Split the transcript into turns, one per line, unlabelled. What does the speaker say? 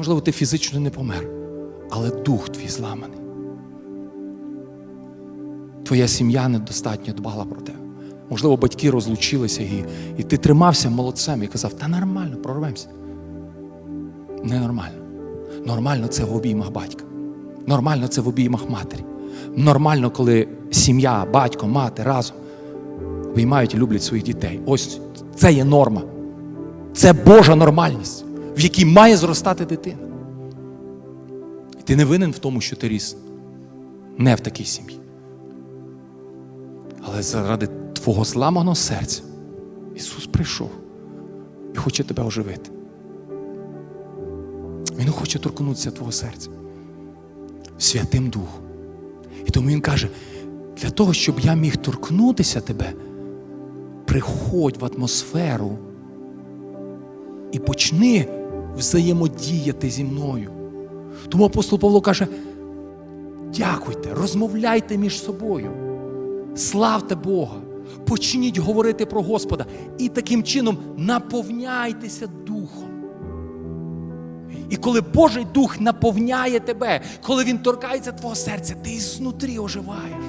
Можливо, ти фізично не помер, але дух твій зламаний. Твоя сім'я недостатньо дбала про тебе. Можливо, батьки розлучилися, і, і ти тримався молодцем і казав, та нормально, прорвемося. Ненормально. Нормально це в обіймах батька. Нормально це в обіймах матері. Нормально, коли сім'я, батько, мати разом обіймають і люблять своїх дітей. Ось це є норма. Це Божа нормальність, в якій має зростати дитина. І ти не винен в тому, що ти ріс не в такій сім'ї. Але заради твого зламаного серця Ісус прийшов і хоче тебе оживити. Він хоче торкнутися твого серця Святим Духом. І тому Він каже: для того, щоб я міг торкнутися тебе, приходь в атмосферу і почни взаємодіяти зі мною. Тому апостол Павло каже: дякуйте, розмовляйте між собою, славте Бога, почніть говорити про Господа і таким чином наповняйтеся Духом. І коли Божий Дух наповняє тебе, коли Він торкається твого серця, ти ізнутрі оживаєш.